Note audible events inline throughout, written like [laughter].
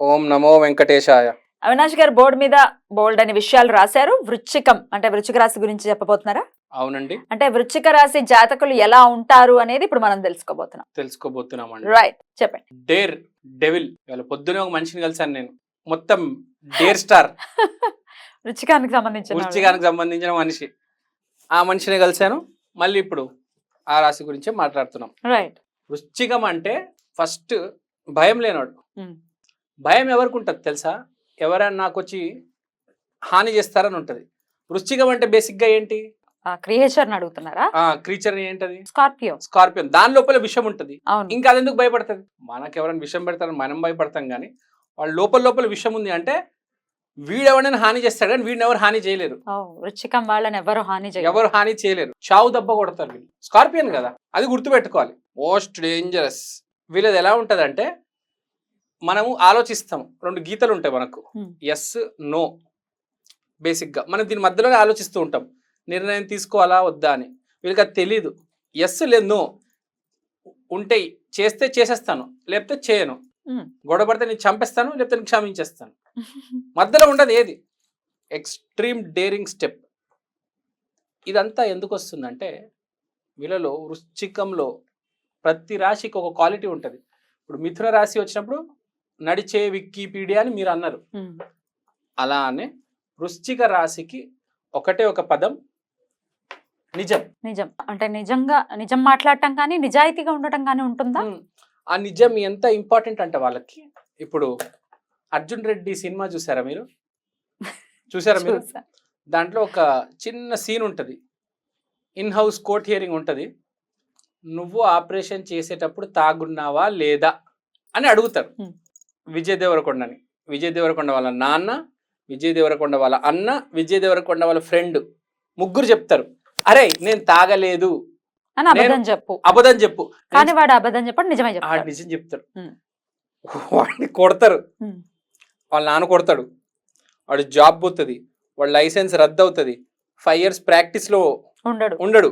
ఓం నమో వెంకటేశాయ. అవినాష్ గారు బోర్డు మీద బోల్డ్ అనే విషయాలు రాశారు. వృచ్చికం అంటే వృచ్చిక రాశి గురించి చెప్పబోతున్నారా? అవునండి. అంటే వృచ్చిక రాశి జాతకులు ఎలా ఉంటారు అనేది ఇప్పుడు మనం తెలుసుకోబోతున్నాం. తెలుసుకోబోతున్నామండి. రైట్ చెప్పండి. Daredevil. ఇవాళ పొద్దునే ఒక మనిషిని కలిసాను నేను. మొత్తం డేర్ స్టార్. [laughs] వృచ్చికానికి సంబంధించిన వృశ్చికానికి సంబంధించిన మనిషి. ఆ మనిషిని కలిశాను. మళ్ళీ ఇప్పుడు ఆ రాశి గురించే మాట్లాడుతున్నాం. రైట్ వృశ్చికం అంటే ఫస్ట్ భయం లేనోడు. Hmm. భయం ఎవరికి ఉంటుంది తెలుసా? ఎవరైనా నాకు వచ్చి హాని చేస్తారని ఉంటుంది. వృశ్చికం అంటే బేసిక్గా ఏంటి? క్రియేచర్ అడుగుతున్నారా? క్రీచర్ ఏంటది? స్కార్పియో. స్కార్పియన్. దాని లోపల విషం ఉంటుంది. ఇంకా అది ఎందుకు భయపడుతుంది? మనకు ఎవరైనా విషయం పెడతారని మనం భయపడతాం కానీ వాళ్ళ లోపల లోపల విషయం ఉంది అంటే వీడెవరైనా హాని చేస్తాడు కానీ వీడిని ఎవరు హాని చేయలేరు. వృచ్చికం వాళ్ళని ఎవరు హాని ఎవరు హాని చేయలేరు. చావు దెబ్బ కొడతారు వీళ్ళు. స్కార్పియన్ కదా అది గుర్తుపెట్టుకోవాలి. Most dangerous. వీళ్ళది ఎలా ఉంటదంటే మనము ఆలోచిస్తాం. రెండు గీతలు ఉంటాయి మనకు. ఎస్ నో బేసిక్గా మనం దీని మధ్యలోనే ఆలోచిస్తూ ఉంటాం. నిర్ణయం తీసుకోవాలా వద్దా అని. వీళ్ళకి అది తెలీదు. ఎస్ లేదు నో ఉంటే చేస్తే చేసేస్తాను లేకపోతే చేయను. Hmm. గొడవ పడితే నేను చంపేస్తాను లేకపోతే నేను క్షమించేస్తాను. మధ్యలో ఉండదు ఏది? ఎక్స్ట్రీమ్ డేరింగ్ స్టెప్ ఇదంతా ఎందుకు వస్తుందంటే వీళ్ళలో వృశ్చికంలో ప్రతి రాశికి ఒక క్వాలిటీ ఉంటుంది. ఇప్పుడు మిథున రాశి వచ్చినప్పుడు నడిచే వికీపీడియా అని మీరు అన్నారు. అలానే వృశ్చిక రాశికి ఒకటే ఒక పదం నిజం. నిజం. అంటే నిజంగా నిజం మాట్లాడటం కానీ నిజాయితీగా ఉండటం కానీ ఉంటుందా? ఆ నిజం ఎంత ఇంపార్టెంట్ అంటే వాళ్ళకి? ఇప్పుడు అర్జున్ రెడ్డి సినిమా చూసారా మీరు? చూసారా మీరు. దాంట్లో ఒక చిన్న సీన్ ఉంటుంది. ఇన్ హౌస్ కోర్ట్ హియరింగ్ ఉంటుంది. నువ్వు ఆపరేషన్ చేసేటప్పుడు తాగున్నావా లేదా? అని అడుగుతారు. విజయ్ దేవరకొండని. విజయ్ దేవరకొండ వాళ్ళ నాన్న విజయ్ దేవరకొండ వాళ్ళ అన్న విజయ్ దేవరకొండ వాళ్ళ ఫ్రెండ్. ముగ్గురు చెప్తారు. అరే నేను తాగలేదు. అని అబద్ధం చెప్పు. అబద్ధం చెప్పు. కానీ వాడు అబద్ధం చెప్పడు నిజమే ఆ చెప్తాడు. నిజం చెప్తారు Hmm. వాడిని కొడతారు. వాళ్ళ నాన్న కొడతాడు. వాడు జాబ్ పోతుంది. వాడు లైసెన్స్ రద్దు అవుతుంది ఫైవ్ ఇయర్స్ ప్రాక్టీస్లో ఉండడు. ఉండడు.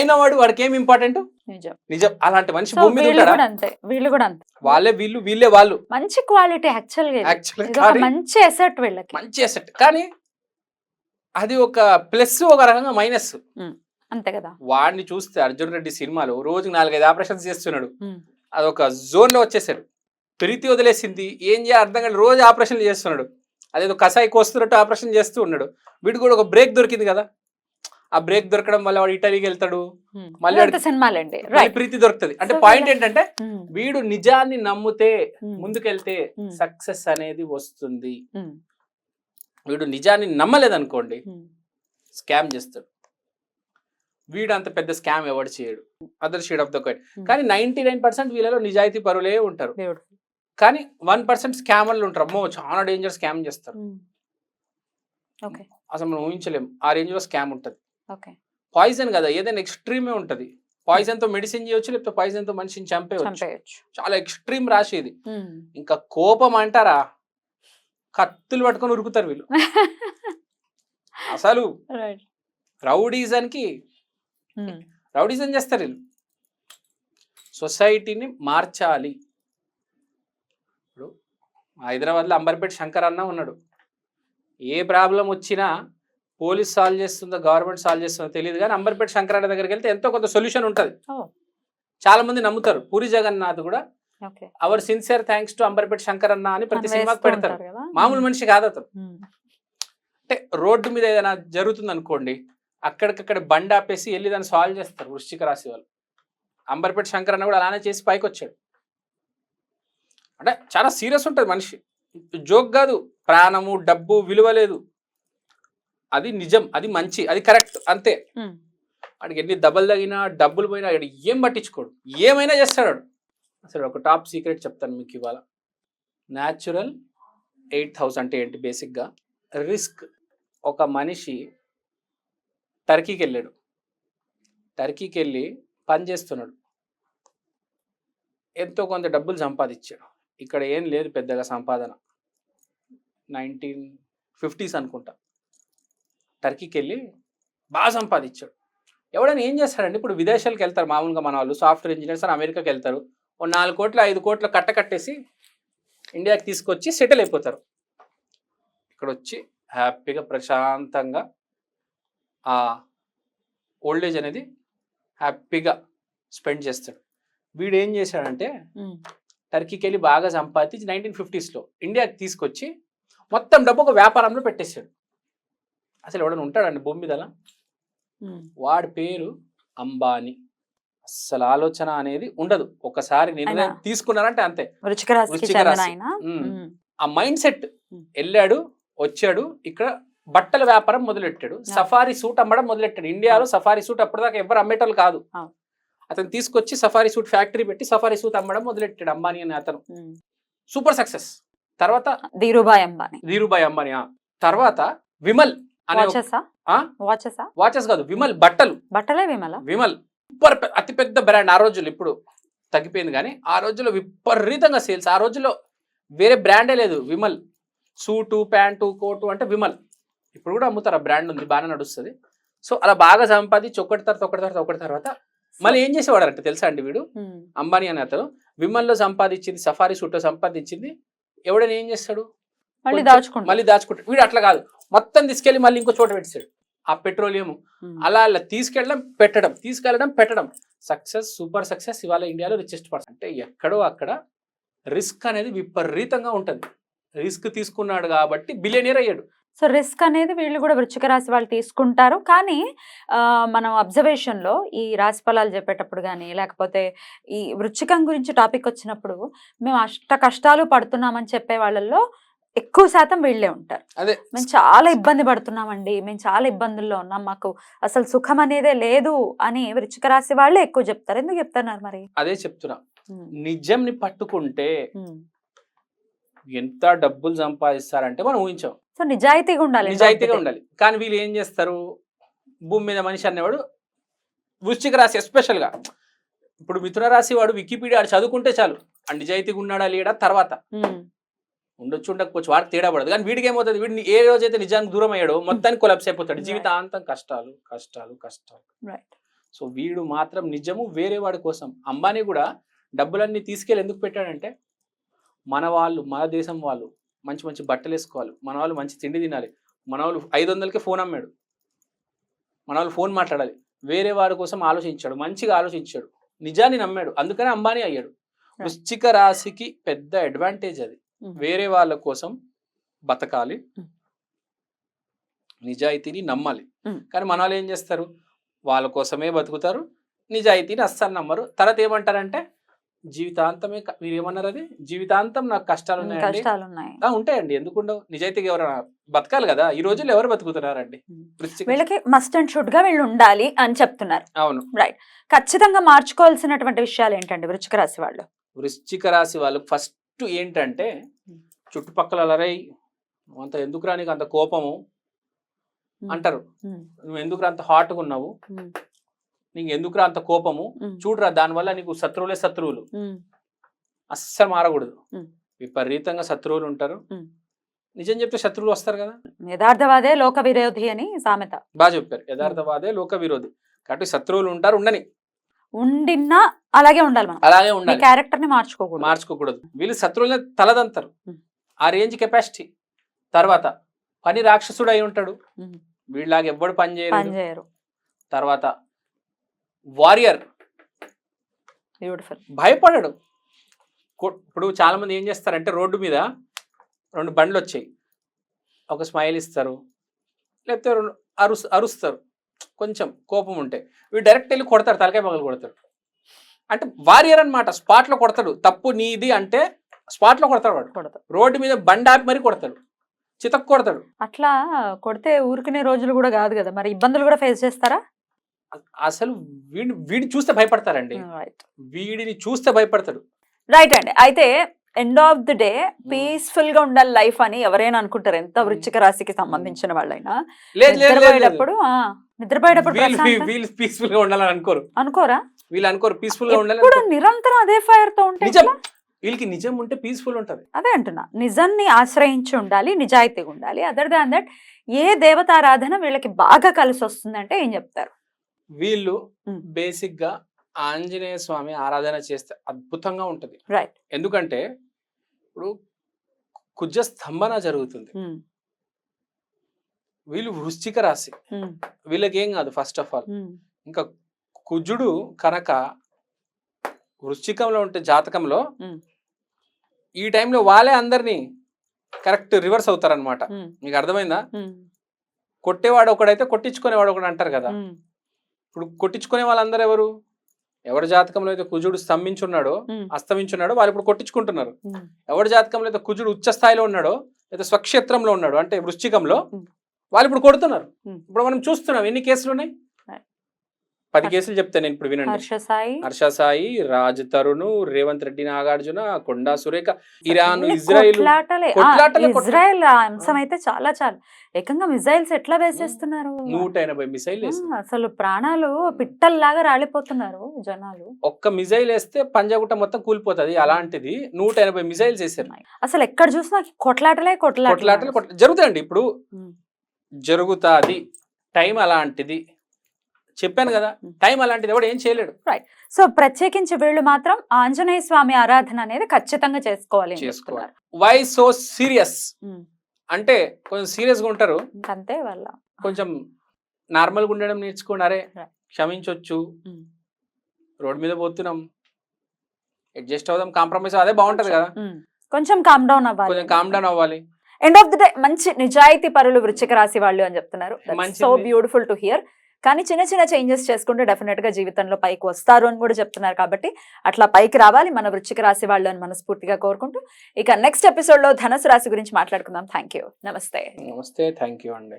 అయినా వాడు వాడికి ఏం ఇంపార్టెంట్ నిజం. నిజం. అలాంటి మనిషి భూమి మీద వీళ్ళు ఉంటాడా? కూడా అంతే. వీళ్ళు కూడా అంతే. వాళ్ళే వీళ్ళు వీళ్ళే వాళ్ళు. మంచి క్వాలిటీ యాక్చువల్గా ఇది. యాక్చువల్ ఇది ఒక మంచి ఎసెట్ వీళ్ళకి. మంచి అసెట్ కానీ అది ఒక ప్లస్ ఒక రకంగా మైనస్ అంతే కదా. వాడిని చూస్తే అర్జున్ రెడ్డి సినిమాలో రోజుకి నాలుగైదు ఆపరేషన్స్ చేస్తున్నాడు. ఉమ్, అదొక జోన్లో వచ్చేసాడు. ప్రీతి వదిలేసింది. ఏం చేయ అర్థం కాదు రోజు ఆపరేషన్లు చేస్తున్నాడు. అదేదో కసాయి కోస్తున్నట్టు ఆపరేషన్ చేస్తూ ఉన్నాడు. వీడికి కూడా ఒక బ్రేక్ దొరికింది కదా. ఆ బ్రేక్ దొరకడం వల్ల వాడు ఇటలీకి వెళ్తాడు. మళ్ళీ సినిమాలండి. ప్రీతి దొరుకుతుంది. అంటే పాయింట్ ఏంటంటే వీడు నిజాన్ని నమ్మితే ముందుకెళ్తే. సక్సెస్ అనేది వస్తుంది. వీడు నిజాన్ని నమ్మలేదనుకోండి. స్కామ్ చేస్తాడు. వీడు అంత పెద్ద స్కామ్ ఎవడు చేయడు. Other side of the coin. కానీ నైన్టీ నైన్ పర్సెంట్ వీళ్ళలో నిజాయితీ పరులే ఉంటారు. కానీ వన్ పర్సెంట్ స్కామర్లు ఉంటారు. అమ్మో చాలా డేంజర్ స్కామ్ చేస్తారు. అసలు మనం ఊహించలేం. ఆ రేంజ్లో స్కామ్ ఉంటుంది. పాయిజన్ కదా ఏదైనా ఎక్స్ట్రీమే ఉంటుంది. పాయిజన్తో మెడిసిన్ చేయొచ్చు లేకపోతే పాయిజన్తో మనిషిని చంపేయచ్చు. చాలా ఎక్స్ట్రీమ్ రాశి ఇది. ఇంకా కోపం అంటారా? కత్తులు పట్టుకొని ఉరుకుతారు వీళ్ళు. [laughs] అసలు రౌడీజన్కి రౌడీజన్ చేస్తారు వీళ్ళు. సొసైటీని మార్చాలి. ఇప్పుడు హైదరాబాద్లో అంబర్పేట శంకర్ అన్న ఉన్నాడు. ఏ ప్రాబ్లం వచ్చినా పోలీస్ సాల్వ్ చేస్తుందో గవర్నమెంట్ సాల్వ్ చేస్తుందో తెలియదు కానీ అంబర్పేట శంకర్ అన్న దగ్గరికి వెళ్తే ఎంతో కొంత సొల్యూషన్ ఉంటుంది. చాలా మంది నమ్ముతారు. పూరి జగన్నాథ్ కూడా our sincere thanks to Amberpet Shankar అన్న అని ప్రతి సినిమాకి పెడతారు. మామూలు మనిషి కాదు అతను. అంటే రోడ్డు మీద ఏదైనా జరుగుతుంది అనుకోండి అక్కడికక్కడ బండి ఆపేసి వెళ్ళి దాన్ని సాల్వ్ చేస్తారు వృశ్చిక రాశి వాళ్ళు. అంబర్పేట శంకర్ అన్న కూడా అలానే చేసి పైకి వచ్చాడు. అంటే చాలా సీరియస్ ఉంటుంది మనిషి. జోక్ కాదు. ప్రాణము డబ్బు విలువ లేదు. అది నిజం అది మంచి అది కరెక్ట్ అంతే. వాడికి ఎన్ని దెబ్బలు తగినా డబ్బులు పోయినా వాడు ఏం పట్టించుకోడు. ఏమైనా చేస్తాడు. అసలు ఒక టాప్ సీక్రెట్ చెప్తాను మీకు ఇవాళ. న్యాచురల్ ఎయిట్ థౌసండ్ అంటే ఏంటి బేసిక్గా? రిస్క్. ఒక మనిషి టర్కీకి వెళ్ళాడు. టర్కీకి వెళ్ళి పని చేస్తున్నాడు. ఎంతో కొంత డబ్బులు సంపాదించాడు. ఇక్కడ ఏం లేదు పెద్దగా సంపాదన. నైన్టీన్ ఫిఫ్టీస్ అనుకుంటా. టర్కీకి వెళ్ళి బాగా సంపాదించాడు. ఎవడైనా ఏం చేస్తాడండి? ఇప్పుడు విదేశాలకు వెళ్తారు మామూలుగా మన వాళ్ళు సాఫ్ట్వేర్ ఇంజనీర్స్ అని అమెరికాకి వెళ్తారు ఓ నాలుగు కోట్లు ఐదు కోట్లు కట్ట కట్టేసి ఇండియాకి తీసుకొచ్చి సెటిల్ అయిపోతారు. ఇక్కడ వచ్చి హ్యాపీగా ప్రశాంతంగా ఆ ఓల్డ్ ఏజ్ అనేది హ్యాపీగా స్పెండ్ చేస్తాడు. వీడు ఏం చేశాడంటే. టర్కీకి వెళ్ళి బాగా సంపాదించి నైన్టీన్ ఫిఫ్టీస్లో ఇండియాకి తీసుకొచ్చి మొత్తం డబ్బు ఒక వ్యాపారంలో పెట్టేశాడు. అసలు ఎవడైనా ఉంటాడండి భూమి మీద అలా? వాడి పేరు అంబానీ. అస్సలు ఆలోచన అనేది ఉండదు. ఒకసారి నిర్ణయం తీసుకున్నారంటే అంతే. ఆ మైండ్ సెట్. వెళ్ళాడు వచ్చాడు ఇక్కడ బట్టల వ్యాపారం మొదలెట్టాడు సఫారీ సూట్ అమ్మడం మొదలెట్టాడు. ఇండియాలో సఫారీ సూట్ అప్పటిదాకా ఎవరు అమ్మేటోళ్ళు కాదు. అతను తీసుకొచ్చి సఫారీ సూట్ ఫ్యాక్టరీ పెట్టి సఫారీ సూట్ అమ్మడం మొదలెట్టాడు అంబానీ అనే అతను. Super success. తర్వాత ధీరుభాయ్ అంబానీ. ధీరుభాయ్ అంబానీ. తర్వాత విమల్. వాచెసా? కాదు విమల్ బట్టలు. బట్టలే విమల? విమల్ సూపర్ పె- అతి పెద్ద బ్రాండ్ ఆ రోజులు ఇప్పుడు తగ్గిపోయింది కానీ ఆ రోజుల్లో విపరీతంగా సేల్స్ ఆ రోజుల్లో వేరే బ్రాండే లేదు విమల్. సూటు ప్యాంటు కోటు అంటే విమల్. ఇప్పుడు కూడా అమ్ముతారు ఆ బ్రాండ్ ఉంది బాగానే నడుస్తుంది. సో అలా బాగా సంపాదించి ఒకటి తర్వాత ఒకటి తర్వాత ఒకటి తర్వాత మళ్ళీ ఏం చేసేవాడు అంటే తెలుసా అండి వీడు. అంబానీ అనే అతను. విమల్లో సంపాదించింది సఫారీ సూట్లో సంపాదించింది. ఎవడైనా ఏం చేస్తాడు? మళ్ళీ కొంచెం- దాచుకుంటా మళ్ళీ దాచుకుంటాడు. వీడు అట్లా కాదు. మొత్తం తీసుకెళ్ళి మళ్ళీ ఇంకో చోట పెట్టాడు ఆ పెట్రోలియం ఉమ్. అలా అలా తీసుకెళ్ళడం పెట్టడం తీసుకెళ్ళడం పెట్టడం. సక్సెస్ సూపర్ సక్సెస్ ఇవాళ ఇండియాలో రిచెస్ట్ పర్సన్ అంటే ఎక్కడో అక్కడ రిస్క్ అనేది విపరీతంగా ఉంటుంది. రిస్క్ తీసుకున్నాడు కాబట్టి బిలియనీర్ అయ్యాడు. సో రిస్క్ అనేది వీళ్ళు కూడా వృచ్చిక రాశి వాళ్ళు తీసుకుంటారు. కానీ మనం observation లో ఈ రాశి ఫలాలు చెప్పేటప్పుడు కానీ లేకపోతే ఈ వృచ్చికం గురించి టాపిక్ వచ్చినప్పుడు మేము అష్ట కష్టాలు పడుతున్నామని చెప్పే వాళ్ళల్లో ఎక్కువ శాతం వీళ్ళే ఉంటారు. అదే. మేము చాలా ఇబ్బంది పడుతున్నామండి. మేము చాలా ఇబ్బందుల్లో ఉన్నాం. మాకు అసలు సుఖం అనేదే లేదు అని వృచ్చిక రాశి వాళ్ళే ఎక్కువ చెప్తారు. ఎందుకు చెప్తున్నారు మరి? అదే చెప్తున్నా. నిజంని పట్టుకుంటే. ఎంత డబ్బులు సంపాదిస్తారంటే మనం ఊహించాం. సో నిజాయితీగా ఉండాలి నిజాయితీగా ఉండాలి. కానీ వీళ్ళు ఏం చేస్తారు? భూమి మీద మనిషి అనేవాడు వృశ్చిక రాశి ఎస్పెషల్గా ఇప్పుడు మిథున రాశి వాడు వికీపీడియా చదువుకుంటే చాలు. నిజాయితీగా ఉన్నాడా లేడా తర్వాత. ఉండొచ్చు ఉండకపోవచ్చు వాడికి తేడా పడదు. కానీ వీడికి ఏమవుతుంది? వీడిని ఏ రోజైతే నిజానికి దూరం అయ్యాడో మొత్తానికి కొలాప్స్ అయిపోతాడు. జీవితాంతం కష్టాలు కష్టాలు కష్టాలు. Right. సో వీడు మాత్రం నిజము వేరే వాడి కోసం. అంబానీ కూడా డబ్బులన్నీ తీసుకెళ్ళి ఎందుకు పెట్టాడంటే మన వాళ్ళు మన దేశం వాళ్ళు మంచి మంచి బట్టలు వేసుకోవాలి. మన వాళ్ళు మంచి తిండి తినాలి. మన వాళ్ళు ఐదు వందలకే ఫోన్ అమ్మాడు. మన వాళ్ళు ఫోన్ మాట్లాడాలి. వేరే వాడి కోసం ఆలోచించాడు. మంచిగా ఆలోచించాడు. నిజాన్ని నమ్మాడు. అందుకనే అంబానీ అయ్యాడు. వృశ్చిక రాశికి పెద్ద అడ్వాంటేజ్ అది. వేరే వాళ్ళ కోసం బతకాలి. నిజాయితీని నమ్మాలి. కానీ మన వాళ్ళు ఏం చేస్తారు? వాళ్ళ కోసమే బతుకుతారు. నిజాయితీని అస్సలు నమ్మరు. తర్వాత ఏమంటారంటే జీవితాంతమే మీరు ఏమన్నారు అది? జీవితాంతం నాకు కష్టాలు ఉన్నాయండి. కష్టాలు ఉన్నాయి ఆ, ఉంటాయండి. ఎందుకుండవు? నిజాయితీగా ఎవరైనా బతకాలి కదా? ఈ రోజుల్లో ఎవరు బతుకుతున్నారండి? వీళ్ళకి మస్ట్ అండ్ షుడ్గా వీళ్ళు ఉండాలి అని చెప్తున్నారు. అవును. ఖచ్చితంగా మార్చుకోవాల్సినటువంటి విషయాలు ఏంటండి వృచ్చిక రాశి వాళ్ళు? వృశ్చిక రాశి వాళ్ళకి ఫస్ట్ ఏంటంటే ఉమ్. చుట్టుపక్కల అలరై అంత ఎందుకురా నీకు అంత కోపము. అంటారు. నువ్వు ఎందుకురా అంత హాట్గా ఉన్నావు? నీకు ఎందుకురా అంత కోపము? చూడరా దానివల్ల నీకు శత్రువులే శత్రువులు. అస్సలు మారకూడదు. విపరీతంగా శత్రువులు ఉంటారు. నిజం చెప్తే శత్రువులు వస్తారు కదా? యథార్థవాదే లోక విరోధి అని సామెత. బాగా చెప్పారు. యథార్థవాదే లోక విరోధి కాబట్టి శత్రువులు ఉంటారు ఉండని. ఉండిన్నా అలాగే ఉండాలి మనం. అలాగే ఉండాలి. క్యారెక్టర్ని మార్చుకోకూడదు. మార్చుకోకూడదు. వీళ్ళు శత్రువులని తలదంతారు. ఆ రేంజ్ కెపాసిటీ తర్వాత పని రాక్షసుడు అయి ఉంటాడు. వీళ్ళలాగా ఎవ్వడు పని చేయరు. తర్వాత వారియర్ బ్యూటిఫుల్ భయపడడు. ఇప్పుడు చాలా మంది ఏం చేస్తారంటే రోడ్డు మీద రెండు బండ్లు వచ్చాయి ఒక స్మైల్ ఇస్తారు. లేకపోతే అరుస్తారు. కొంచెం కోపం ఉంటే. వీడు డైరెక్ట్ వెళ్ళి కొడతాడు తలకాయ పగలు కొడతాడు. అంటే వారియర్ అనమాట స్పాట్లో కొడతాడు. తప్పు నీది అంటే స్పాట్లో కొడతాడు వాడు. కూడదు రోడ్డు మీద బండి ఆపి మరీ కొడతాడు. చితక్ కొడతాడు. అట్లా కొడితే ఊరుకునే రోజులు కూడా కాదు కదా. మరి ఇబ్బందులు కూడా ఫేస్ చేస్తారా? అసలు వీడిని వీడిని చూస్తే భయపడతారండి. వీడిని చూస్తే భయపడతాడు. రైట్ అండి. అయితే ఎండ్ ఆఫ్ ది డే పీస్ఫుల్గా ఉండాలి లైఫ్ అని ఎవరైనా అనుకుంటారు. ఎంత. వృచ్చిక రాశికి సంబంధించిన వాళ్ళైనా. లేదు నిద్రపోయేటప్పుడు వీళ్ళు పీస్ఫుల్గా ఉండాలని అనుకోరు. అనుకోరా? వీళ్ళు అనుకోరు పీస్ఫుల్గా అనుకోరు. నిరంతరం అదే ఫైర్తో ఉంటే నిజం? వీళ్ళకి నిజం ఉంటే పీస్ఫుల్ ఉంటది. అదే అంటున్నా. నిజాన్ని ఆశ్రయించి ఉండాలి నిజాయితీగా ఉండాలి. అదర్ దాన్ దట్ ఏ దేవతారాధన వీళ్ళకి బాగా కలిసి వస్తుందంటే ఏం చెప్తారు? వీళ్ళు. బేసిక్గా ఆంజనేయ స్వామి ఆరాధన చేస్తే అద్భుతంగా ఉంటది. రైట్ ఎందుకంటే ఇప్పుడు కుజ స్తంభన జరుగుతుంది వీళ్ళు వృశ్చిక రాశి. వీళ్ళకి ఏం కాదు ఫస్ట్ ఆఫ్ ఆల్ ఇంకా కుజుడు కనుక వృశ్చికంలో ఉంటే జాతకంలో. ఈ టైంలో వాళ్ళే అందరినీ కరెక్ట్ రివర్స్ అవుతారనమాట మీకు అర్థమైందా? కొట్టేవాడు ఒకడైతే కొట్టించుకునేవాడు ఒకడు అంటారు కదా. ఇప్పుడు కొట్టించుకునే వాళ్ళందరూ ఎవరు? ఎవరి జాతకంలో అయితే కుజుడు స్తంభించున్నాడో అస్తమించున్నాడో వాళ్ళు ఇప్పుడు కొట్టించుకుంటున్నారు. ఎవరి జాతకంలో అయితే కుజుడు ఉచ్చ స్థాయిలో ఉన్నాడో లేదా స్వక్షేత్రంలో ఉన్నాడో అంటే వృశ్చికంలో. వాళ్ళు ఇప్పుడు కొడుతున్నారు. ఇప్పుడు మనం చూస్తున్నాం ఎన్ని కేసులు ఉన్నాయి. పది కేసులు చెప్తాను నేను ఇప్పుడు వినండి. Harsha Sai. Harsha Sai Raj Tarun Revanth Reddy Nagarjuna Konda Surekha Iran Israel. Israel అంశం అయితే చాలా చాలా. ఏకంగా మిజైల్స్ ఎట్లా వేసేస్తున్నారు? నూట ఎనభై మిసైల్ అసలు ప్రాణాలు పిట్టల్లాగా రాలిపోతున్నారు జనాలు. ఒక్క మిసైల్ వేస్తే పంజాగుట్ట మొత్తం కూలిపోతుంది. అలాంటిది నూట ఎనభై మిసైల్స్ వేసారు అసలు ఎక్కడ చూసినా కొట్లాటలే కొట్లాటలే. కొట్లాటలు కొట్ల జరుగుతాయండి. ఇప్పుడు. జరుగుతాది. టైం అలాంటిది. చెప్పాను కదా. టైం అలాంటిది ఎవడు ఏం చేయలేడు. సో ప్రత్యేకించి వీళ్ళు మాత్రం ఆంజనేయ స్వామి ఆరాధన అనేది ఖచ్చితంగా చేసుకోవాలి చేసుకోవాలి. Why so serious. అంటే కొంచెం సీరియస్గా ఉంటారు. ఇంకంతే వాళ్ళ. కొంచెం నార్మల్గా ఉండడం. క్షమించొచ్చు. ఉమ్. రోడ్ మీద పోతున్నాం. అడ్జస్ట్ అవుదాం. కాంప్రమైజ్ అదే బాగుంటది కదా. కొంచెం కామ్ డౌన్ అవ్వాలి. కొంచెం కామ్ డౌన్ అవ్వాలి. ఎండ్ ఆఫ్ ది డే మంచి నిజాయితీ పరులు వృచ్చిక రాశి వాళ్ళు అని చెప్తున్నారు. సో బ్యూటిఫుల్ టు హియర్ కానీ చిన్న చిన్న చేంజెస్ చేసుకుంటే డెఫినెట్గా జీవితంలో పైకి వస్తారు అని కూడా చెప్తున్నారు కాబట్టి అట్లా పైకి రావాలి మన వృచ్చిక రాశి వాళ్ళు అని మనస్ఫూర్తిగా కోరుకుంటూ ఇక నెక్స్ట్ ఎపిసోడ్లో ధనుసు రాశి గురించి మాట్లాడుకుందాం. థ్యాంక్ యూ నమస్తే. నమస్తే. థ్యాంక్ యూ అండి.